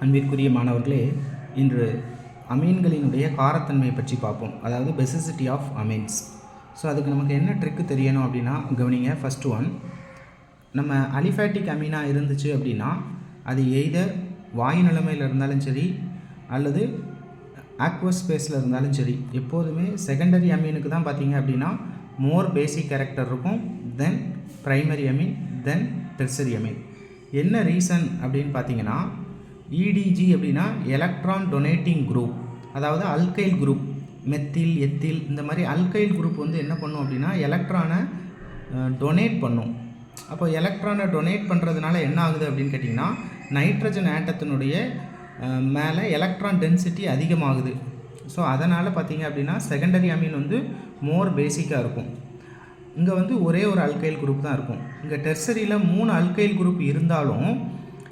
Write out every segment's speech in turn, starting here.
அன்பிற்குரிய மாணவர்களே இன்று அமீன்களினுடைய காரத்தன்மையை பற்றி பார்ப்போம். அதாவது பெசிசிட்டி ஆஃப் அமீன்ஸ் ஸோ அதுக்கு நமக்கு என்ன ட்ரிக்கு தெரியணும் அப்படின்னா கவனிங்க ஃபஸ்ட் ஒன் நம்ம அலிஃபேட்டிக் அமீனாக இருந்துச்சு அப்படின்னா அது எய்தர் வாயு நிலைமையில் இருந்தாலும் சரி அல்லது ஆக்வஸ் ஸ்பேஸில் இருந்தாலும் சரி. எப்போதுமே செகண்டரி அமீனுக்கு தான் பார்த்தீங்க அப்படின்னா மோர் பேசிக் கேரக்டர் இருக்கும் then primary amine then tertiary amine என்ன ரீசன் அப்படின்னு பார்த்தீங்கன்னா இடிஜி அப்படின்னா எலக்ட்ரான் டொனேட்டிங் குரூப் அதாவது அல்கைல் குரூப் மெத்தில் எத்தில் இந்த மாதிரி அல்கைல் குரூப் வந்து என்ன பண்ணும் அப்படின்னா எலக்ட்ரானை டொனேட் பண்ணும். அப்போ எலக்ட்ரானை டொனேட் பண்ணுறதுனால என்ன ஆகுது அப்படின்னு கேட்டிங்கன்னா நைட்ரஜன் ஆட்டத்தினுடைய மேலே எலக்ட்ரான் டென்சிட்டி அதிகமாகுது. ஸோ அதனால் பார்த்தீங்க அப்படின்னா செகண்டரி அமீன் வந்து மோர் பேசிக்காக இருக்கும். இங்கே வந்து ஒரே ஒரு அல்கைல் குரூப் தான் இருக்கும். இங்கே டெர்சரியில் மூணு அல்கைல் குரூப் இருந்தாலும்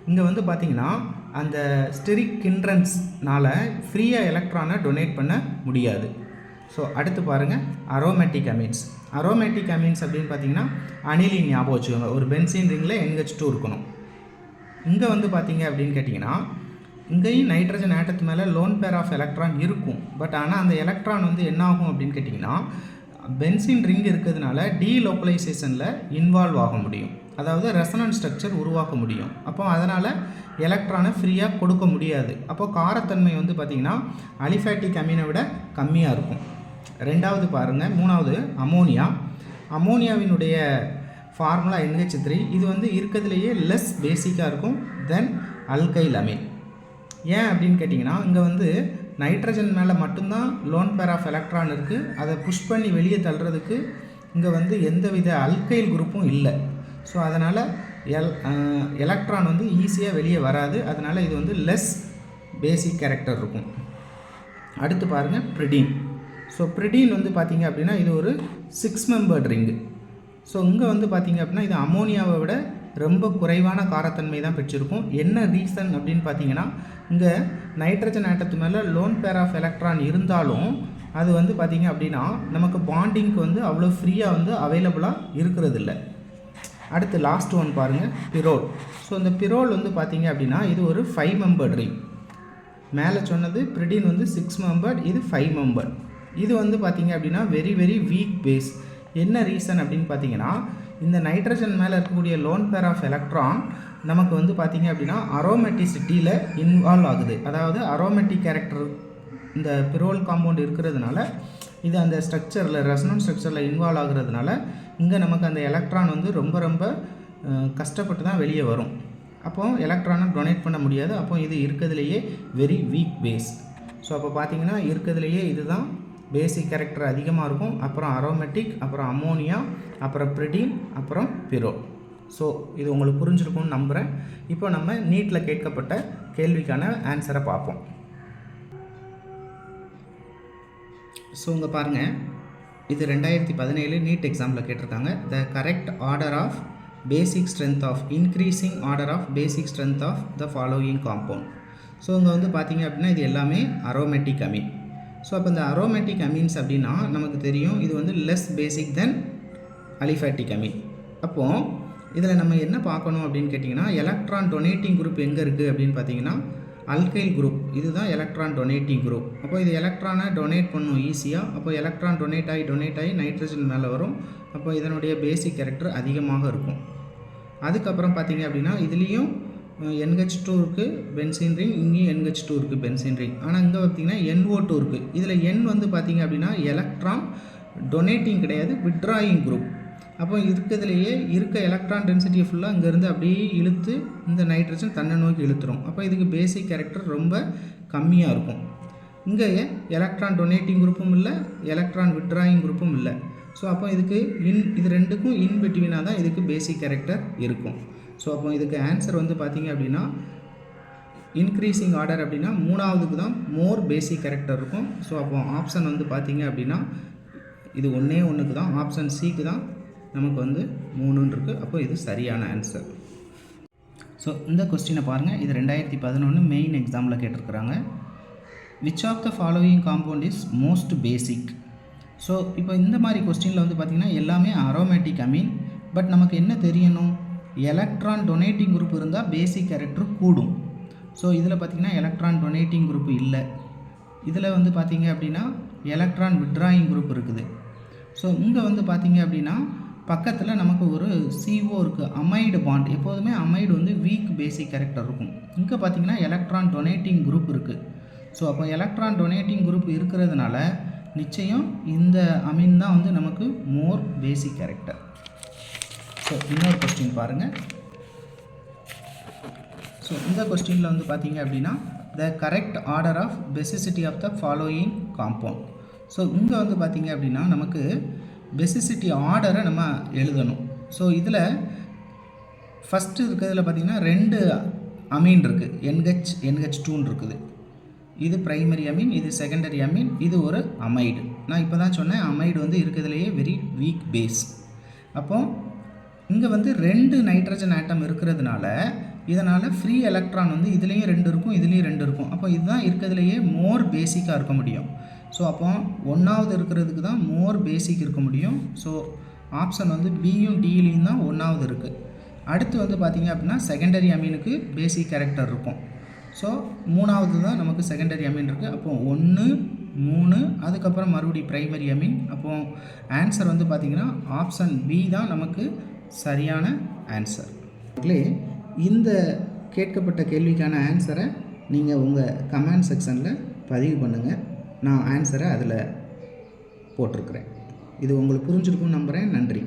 இங்கே வந்து பார்த்தீங்கன்னா அந்த ஸ்டெரிக் கிண்ட்ரன்ஸ்னால் ஃப்ரீயாக எலக்ட்ரானை டொனேட் பண்ண முடியாது. ஸோ அடுத்து பாருங்கள் அரோமேட்டிக் அமீன்ஸ் அரோமேட்டிக் அமீன்ஸ் அப்படின்னு பார்த்தீங்கன்னா அனிலின் ஞாபகம் வச்சுக்கோங்க. ஒரு பென்சின் ரிங்கில் என்ஹெச் டூ இருக்கணும். இங்கே வந்து பார்த்தீங்க அப்படின்னு கேட்டிங்கன்னா இங்கேயும் நைட்ரஜன் ஆட்டத்து மேலே லோன் பேர் ஆஃப் எலக்ட்ரான் இருக்கும். பட் ஆனால் அந்த எலக்ட்ரான் வந்து என்ன ஆகும் அப்படின்னு கேட்டிங்கன்னா பென்சின் ரிங் இருக்கிறதுனால டீலோக்கலைசேஷனில் இன்வால்வ் ஆக முடியும். அதாவது ரெசனன்ட் ஸ்ட்ரக்சர் உருவாக்க முடியும். அப்போ அதனால் எலக்ட்ரானை ஃப்ரீயாக கொடுக்க முடியாது. அப்போ காரத்தன்மை வந்து பார்த்திங்கன்னா அலிஃபேட்டிக் அமீனை விட கம்மியாக இருக்கும். ரெண்டாவது பாருங்கள் மூணாவது அமோனியா அமோனியாவினுடைய ஃபார்முலா என்ஹெச் த்ரீ இது வந்து இருக்கிறதுலையே லெஸ் பேசிக்காக இருக்கும் தென் அல்கைல் அமீன் ஏன் அப்படின்னு கேட்டிங்கன்னா இங்கே வந்து நைட்ரஜன் மேலே மட்டும்தான் லோன் பேர் ஆஃப் எலக்ட்ரான் இருக்குது அதை புஷ் பண்ணி வெளியே தள்ளுறதுக்கு இங்கே வந்து எந்தவித அல்கைல் குரூப்பும் இல்லை. ஸோ அதனால் எல் எலக்ட்ரான் வந்து ஈஸியாக வெளியே வராது. அதனால் இது வந்து லெஸ் பேசிக் கேரக்டர் இருக்கும். அடுத்து பாருங்கள் ப்ரிடீன் ஸோ ப்ரிடீன் வந்து பார்த்திங்க அப்படின்னா இது ஒரு சிக்ஸ் மெம்பர் ரிங்கு ஸோ இங்கே வந்து பார்த்திங்க அப்படின்னா இது அமோனியாவை விட ரொம்ப குறைவான காரத்தன்மை தான் பெற்றிருக்கும். என்ன ரீசன் அப்படின்னு பார்த்தீங்கன்னா இங்கே நைட்ரஜன் ஆட்டத்து மேலே லோன் பேர் ஆஃப் எலக்ட்ரான் இருந்தாலும் அது வந்து பார்த்தீங்க அப்படின்னா நமக்கு பாண்டிங்க்கு வந்து அவ்வளோ ஃப்ரீயாக வந்து அவைலபிளாக இருக்கிறது இல்லை அடுத்து லாஸ்ட் ஒன் பாருங்கள் பிரோல் ஸோ இந்த பிரோல் வந்து பார்த்தீங்க அப்படின்னா இது ஒரு ஃபைவ் மெம்பர்ட் ரிங் மேலே சொன்னது பிரிடின் வந்து சிக்ஸ் மெம்பர்ட் இது ஃபைவ் மெம்பர் இது வந்து பார்த்தீங்க அப்படின்னா வெரி வெரி வீக் பேஸ் என்ன ரீசன் அப்படின்னு பார்த்தீங்கன்னா இந்த நைட்ரஜன் மேலே இருக்கக்கூடிய லோன் பேர் ஆஃப் எலக்ட்ரான் நமக்கு வந்து பார்த்தீங்க அப்படின்னா அரோமேட்டிசிட்டியில் இன்வால்வ் ஆகுது. அதாவது அரோமேட்டிக் கேரக்டர் இந்த பிரோல் காம்பவுண்ட் இருக்கிறதுனால இது அந்த ஸ்ட்ரக்சரில் ரெசனன்ட் ஸ்ட்ரக்சரில் இன்வால்வ் ஆகுறதுனால இங்கே நமக்கு அந்த எலக்ட்ரான் வந்து ரொம்ப ரொம்ப கஷ்டப்பட்டு தான் வெளியே வரும். அப்போ எலக்ட்ரானை டொனேட் பண்ண முடியாது. அப்போ இது இருக்கிறதுலையே வெரி வீக் பேஸ் ஸோ அப்போ பார்த்தீங்கன்னா இருக்கிறதுலையே இதுதான் பேசிக் கேரக்டர் அதிகமாக இருக்கும். அப்புறம் அரோமேட்டிக் அப்புறம் அமோனியா அப்புறம் ப்ரிடீன் அப்புறம் பிரோ ஸோ இது உங்களுக்கு புரிஞ்சிருக்கும்னு நம்புகிறேன் இப்போ நம்ம நீட்டில் கேட்கப்பட்ட கேள்விக்கான ஆன்சரை பார்ப்போம். ஸோ இங்கே பாருங்கள் இது ரெண்டாயிரத்தி பதினேழு நீட் எக்ஸாமில் கேட்டிருக்காங்க. The correct order of basic strength of increasing order of basic strength of the following compound so இங்கே வந்து பார்த்தீங்க அப்படின்னா இது எல்லாமே அரோமேட்டிக் அமீன் ஸோ அப்போ இந்த அரோமேட்டிக் அமீன்ஸ் அப்படின்னா நமக்கு தெரியும் இது வந்து less basic then aliphatic amine அப்போது இதில் நம்ம என்ன பார்க்கணும் அப்படின்னு கேட்டிங்கன்னா எலக்ட்ரான் டொனேட்டிங் குரூப் எங்கே இருக்குது அப்படின்னு பார்த்தீங்கன்னா அல்கைல் குரூப் இதுதான் எலக்ட்ரான் டொனேட்டிங் குரூப் அப்போ இது எலக்ட்ரானை டொனேட் பண்ணும் ஈஸியாக அப்போ எலக்ட்ரான் டொனேட் ஆகி டொனேட் ஆகி நைட்ரஜன் மேலே வரும். அப்போ இதனுடைய பேசிக் கேரக்டர் அதிகமாக இருக்கும். அதுக்கப்புறம் பார்த்தீங்க அப்படின்னா இதுலேயும் என்ஹெச் டூ இருக்குது பென்சின் ரிங் இங்கேயும் என்ஹெச் டூ இருக்குது பென்சின் ரிங் ஆனால் இங்கே பார்த்தீங்கன்னா என்ஓ டூ இருக்குது இதில் என் வந்து பார்த்தீங்க அப்படின்னா எலக்ட்ரான் டொனேட்டிங் கிடையாது விட்ராயிங் குரூப் அப்போ இருக்கிறதுலையே இருக்க எலக்ட்ரான் டென்சிட்டியை ஃபுல்லாக இங்கேருந்து அப்படியே இழுத்து இந்த நைட்ரஜன் தன்னை நோக்கி இழுத்துரும். அப்போ இதுக்கு பேசிக் கேரக்டர் ரொம்ப கம்மியாக இருக்கும். இங்கே எலக்ட்ரான் டொனேட்டிங் குரூப்பும் இல்லை எலக்ட்ரான் விட்ராயிங் குரூப்பும் இல்லை. ஸோ அப்போ இதுக்கு இன் இது ரெண்டுக்கும் இன் பிட்வீனாக தான் இதுக்கு பேசிக் கேரக்டர் இருக்கும். ஸோ அப்போ இதுக்கு ஆன்சர் வந்து பார்த்திங்க அப்படின்னா இன்க்ரீஸிங் ஆர்டர் அப்படின்னா மூணாவதுக்கு தான் மோர் பேசிக் கேரக்டர் இருக்கும். ஸோ அப்போ ஆப்ஷன் வந்து பார்த்திங்க அப்படின்னா இது ஒன்றே ஒன்றுக்கு தான் ஆப்ஷன் சிக்கு தான் நமக்கு வந்து மூணுன்னு இருக்குது அப்போ இது சரியான ஆன்சர் ஸோ இந்த கொஸ்டினை பாருங்கள் இது ரெண்டாயிரத்தி பதினொன்று மெயின் எக்ஸாமில் கேட்டிருக்கிறாங்க. Which of the following compound is most basic so இப்போ இந்த மாதிரி கொஸ்டினில் வந்து பார்த்திங்கன்னா எல்லாமே அரோமேட்டிக் அமீன் பட் நமக்கு என்ன தெரியணும்? எலக்ட்ரான் டொனேட்டிங் குரூப் இருந்தால் பேசிக் கேரக்டர் கூடும். ஸோ இதில் பார்த்தீங்கன்னா எலக்ட்ரான் டொனேட்டிங் குரூப் இல்லை. இதில் வந்து பார்த்திங்க அப்படின்னா எலக்ட்ரான் விட்ராயிங் குரூப் இருக்குது. ஸோ இங்கே வந்து பார்த்திங்க அப்படின்னா பக்கத்தில் நமக்கு ஒரு சிஓ இருக்குது அமைடு பாண்ட் எப்போதுமே அமைடு வந்து வீக் பேசிக் கேரக்டர் இருக்கும். இங்கே பார்த்தீங்கன்னா எலக்ட்ரான் டொனேட்டிங் குரூப் இருக்குது ஸோ அப்போ எலக்ட்ரான் டொனேட்டிங் குரூப் இருக்கிறதுனால நிச்சயம் இந்த அமீன் தான் வந்து நமக்கு மோர் பேசிக் கேரக்டர் ஸோ இன்னொரு கொஸ்டின் பாருங்கள் ஸோ இந்த கொஸ்டினில் வந்து பார்த்தீங்க அப்படின்னா the correct order of basicity of the following compound so இங்கே வந்து பார்த்தீங்க அப்படின்னா நமக்கு பெசிசிட்டி ஆர்டரை நம்ம எழுதணும். ஸோ இதில் ஃபஸ்ட்டு இருக்கிறதுல பார்த்தீங்கன்னா ரெண்டு அமீன் இருக்குது என்ஹெச் என்ஹெச் டூன்னு இருக்குது. இது ப்ரைமரி அமீன் இது செகண்டரி அமீன் இது ஒரு அமைடு நான் இப்போ தான் சொன்னேன் அமைடு வந்து இருக்கிறதுலையே வெரி வீக் பேஸ் அப்போ இங்கே வந்து ரெண்டு நைட்ரஜன் ஆட்டம் இருக்கிறதுனால இதனால் ஃப்ரீ எலக்ட்ரான் வந்து இதுலேயும் ரெண்டு இருக்கும் இதுலேயும் ரெண்டு இருக்கும். அப்போ இதுதான் இருக்கிறதுலையே மோர் பேசிக்காக இருக்க முடியும். ஸோ அப்போ ஒன்றாவது இருக்கிறதுக்கு தான் மோர் பேசிக் இருக்க முடியும். ஸோ ஆப்ஷன் வந்து பியும் டிலையும் தான் ஒன்றாவது இருக்குது அடுத்து வந்து பார்த்திங்க அப்படின்னா செகண்டரி அமீனுக்கு பேசிக் கேரக்டர் இருக்கும். ஸோ மூணாவது தான் நமக்கு செகண்டரி அமீன் இருக்குது அப்போ ஒன்று மூணு அதுக்கப்புறம் மறுபடி ப்ரைமரி அமீன் அப்போ ஆன்சர் வந்து பார்த்திங்கன்னா ஆப்ஷன் பி தான் நமக்கு சரியான ஆன்சர் இல்லையே இந்த கேட்கப்பட்ட கேள்விக்கான ஆன்சரை நீங்கள் உங்கள் கமெண்ட் செக்ஷனில் பதிவு பண்ணுங்கள் நான் ஆன்சரை அதில் போட்டிருக்கிறேன். இது உங்களுக்கு புரிஞ்சிருக்கும்னு நம்புகிறேன் நன்றி.